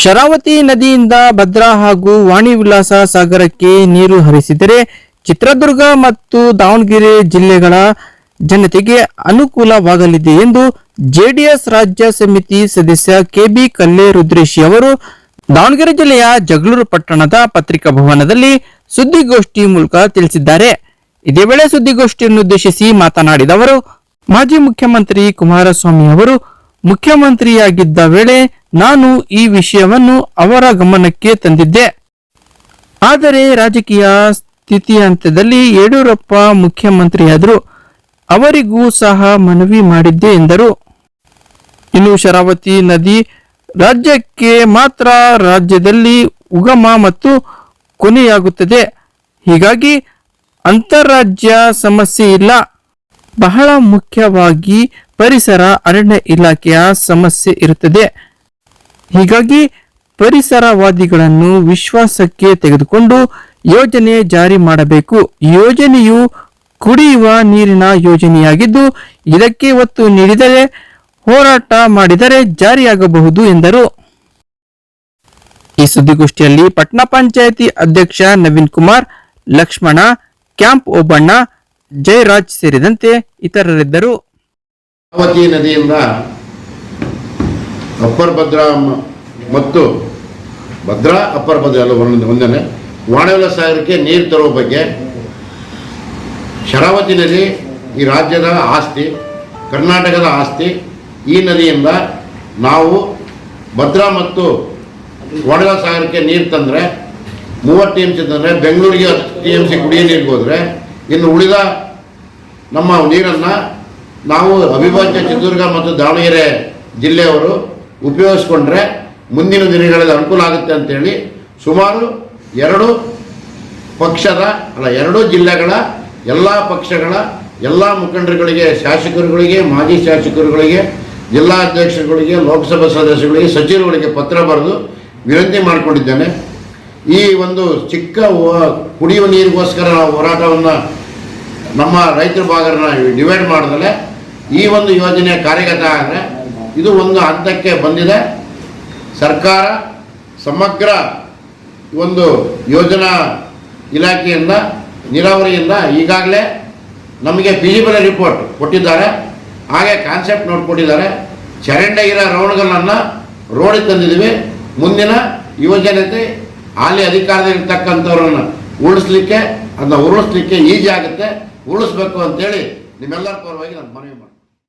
ಶರಾವತಿ ನದಿಯಿಂದ ಭದ್ರಾ ಹಾಗೂ ವಾಣಿ ವಿಲಾಸ ಸಾಗರಕ್ಕೆ ನೀರು ಹರಿಸಿದರೆ ಚಿತ್ರದುರ್ಗ ಮತ್ತು ದಾವಣಗೆರೆ ಜಿಲ್ಲೆಗಳ ಜನತೆಗೆ ಅನುಕೂಲವಾಗಲಿದೆ ಎಂದು ಜೆಡಿಎಸ್ ರಾಜ್ಯ ಸಮಿತಿ ಸದಸ್ಯ ಕೆಬಿ ಕಲ್ಲೆ ರುದ್ರೇಶ್ ಅವರು ದಾವಣಗೆರೆ ಜಿಲ್ಲೆಯ ಜಗಳೂರು ಪಟ್ಟಣದ ಪತ್ರಿಕಾ ಭವನದಲ್ಲಿ ಸುದ್ದಿಗೋಷ್ಠಿ ಮೂಲಕ ತಿಳಿಸಿದ್ದಾರೆ. ಇದೇ ವೇಳೆ ಸುದ್ದಿಗೋಷ್ಠಿಯನ್ನು ಉದ್ದೇಶಿಸಿ ಮಾತನಾಡಿದ ಅವರು, ಮಾಜಿ ಮುಖ್ಯಮಂತ್ರಿ ಕುಮಾರಸ್ವಾಮಿ ಅವರು ಮುಖ್ಯಮಂತ್ರಿಯಾಗಿದ್ದ ವೇಳೆ ನಾನು ಈ ವಿಷಯವನ್ನು ಅವರ ಗಮನಕ್ಕೆ ತಂದಿದ್ದೆ. ಆದರೆ ರಾಜಕೀಯ ಸ್ಥಿತಿಯಂತದಲ್ಲಿ ಯಡಿಯೂರಪ್ಪ ಮುಖ್ಯಮಂತ್ರಿಯಾದರು, ಅವರಿಗೂ ಸಹ ಮನವಿ ಮಾಡಿದ್ದೆ ಎಂದರು. ಇನ್ನು ಶರಾವತಿ ನದಿ ರಾಜ್ಯಕ್ಕೆ ಮಾತ್ರ ರಾಜ್ಯದಲ್ಲಿ ಉಗಮ ಮತ್ತು ಕೊನೆಯಾಗುತ್ತದೆ. ಹೀಗಾಗಿ ಅಂತಾರಾಜ್ಯ ಸಮಸ್ಯೆ ಇಲ್ಲ. ಬಹಳ ಮುಖ್ಯವಾಗಿ ಪರಿಸರ ಅರಣ್ಯ ಇಲಾಖೆಯ ಸಮಸ್ಯೆ ಇರುತ್ತದೆ. ಹೀಗಾಗಿ ಪರಿಸರವಾದಿಗಳನ್ನು ವಿಶ್ವಾಸಕ್ಕೆ ತೆಗೆದುಕೊಂಡು ಯೋಜನೆ ಜಾರಿ ಮಾಡಬೇಕು. ಯೋಜನೆಯು ಕುಡಿಯುವ ನೀರಿನ ಯೋಜನೆಯಾಗಿದ್ದು, ಇದಕ್ಕೆ ಒತ್ತು ನೀಡಿದರೆ, ಹೋರಾಟ ಮಾಡಿದರೆ ಜಾರಿಯಾಗಬಹುದು ಎಂದರು. ಈ ಸುದ್ದಿಗೋಷ್ಠಿಯಲ್ಲಿ ಪಟ್ನಾ ಪಂಚಾಯಿತಿ ಅಧ್ಯಕ್ಷ ನವೀನ್ ಕುಮಾರ್, ಲಕ್ಷ್ಮಣ, ಕ್ಯಾಂಪ್ ಓಬಣ್ಣ, ಜಯರಾಜ್ ಸೇರಿದಂತೆ ಇತರರಿದ್ದರು. ಶರಾವತಿ ನದಿಯಿಂದ ಅಪ್ಪರ್ ಭದ್ರಾ ಮತ್ತು ಭದ್ರಾ, ಅಪ್ಪರ್ ಭದ್ರ ಎಲ್ಲ ಒಂದ್ ಒಂದನೇ ವಾಣವಿಲ ಸಾಗರಕ್ಕೆ ನೀರು ತರುವ ಬಗ್ಗೆ ಶರಾವತಿ ನದಿ ಈ ರಾಜ್ಯದ ಆಸ್ತಿ, ಕರ್ನಾಟಕದ ಆಸ್ತಿ ಈ ನದಿಯಿಂದ ನಾವು ಭದ್ರಾ ಮತ್ತು ವಾಣವಿಲ ಸಾಗರಕ್ಕೆ ನೀರು ತಂದರೆ ಮೂವತ್ತು ಟಿ ಎಂ ಸಿ ತಂದರೆ ಬೆಂಗಳೂರಿಗೆ ಹತ್ತು ಟಿ ಎಂ ಸಿ ಕುಡಿಯೋ ನೀರಿಗೆ ಹೋದರೆ ಇನ್ನು ಉಳಿದ ನಮ್ಮ ನೀರನ್ನು ನಾವು ಅವಿಭಾಜ್ಯ ಚಿತ್ರದುರ್ಗ ಮತ್ತು ದಾವಣಗೆರೆ ಜಿಲ್ಲೆಯವರು ಉಪಯೋಗಿಸ್ಕೊಂಡ್ರೆ ಮುಂದಿನ ದಿನಗಳಲ್ಲಿ ಅನುಕೂಲ ಆಗುತ್ತೆ ಅಂತೇಳಿ ಸುಮಾರು ಎರಡು ಪಕ್ಷದ, ಅಲ್ಲ ಎರಡೂ ಜಿಲ್ಲೆಗಳ ಎಲ್ಲ ಪಕ್ಷಗಳ ಎಲ್ಲ ಮುಖಂಡರುಗಳಿಗೆ, ಶಾಸಕರುಗಳಿಗೆ, ಮಾಜಿ ಶಾಸಕರುಗಳಿಗೆ ಜಿಲ್ಲಾಧ್ಯಕ್ಷರುಗಳಿಗೆ ಲೋಕಸಭಾ ಸದಸ್ಯರುಗಳಿಗೆ, ಸಚಿವರುಗಳಿಗೆ ಪತ್ರ ಬರೆದು ವಿನಂತಿ ಮಾಡಿಕೊಂಡಿದ್ದೇನೆ. ಈ ಒಂದು ಚಿಕ್ಕ ಕುಡಿಯುವ ನೀರಿಗೋಸ್ಕರ ನಾವು ಹೋರಾಟವನ್ನು ನಮ್ಮ ರೈತರ ಭಾಗನ ಡಿವೈಡ್ ಮಾಡಿದ್ರೆ ಈ ಒಂದು ಯೋಜನೆ ಕಾರ್ಯಗತ ಆದರೆ ಇದು ಒಂದು ಹಂತಕ್ಕೆ ಬಂದಿದೆ. ಸರ್ಕಾರ ಸಮಗ್ರ ಒಂದು ಯೋಜನಾ ಇಲಾಖೆಯಿಂದ, ನೀರಾವರಿಯಿಂದ ಈಗಾಗಲೇ ನಮಗೆ ಫಿಸಿಬಲ್ ರಿಪೋರ್ಟ್ ಕೊಟ್ಟಿದ್ದಾರೆ. ಹಾಗೆ ಕಾನ್ಸೆಪ್ಟ್ ನೋಟ್ ಕೊಟ್ಟಿದ್ದಾರೆ. ಇರೋ ರೌಂಡ್ಗಳನ್ನು ರೋಡಿಗೆ ತಂದಿದ್ದೀವಿ. ಮುಂದಿನ ಯುವಜನತೆ ಅಲ್ಲಿ ಅಧಿಕಾರದಲ್ಲಿರ್ತಕ್ಕಂಥವ್ರನ್ನ ಉಳಿಸ್ಲಿಕ್ಕೆ ಅದನ್ನ ಉರುಳಿಸ್ಲಿಕ್ಕೆ ಈಜಿ ಆಗುತ್ತೆ. ಉಳಿಸ್ಬೇಕು ಅಂತೇಳಿ ನಿಮ್ಮೆಲ್ಲರ ಪರವಾಗಿ ನಾನು ಮನವಿ ಮಾಡ್ತೀನಿ.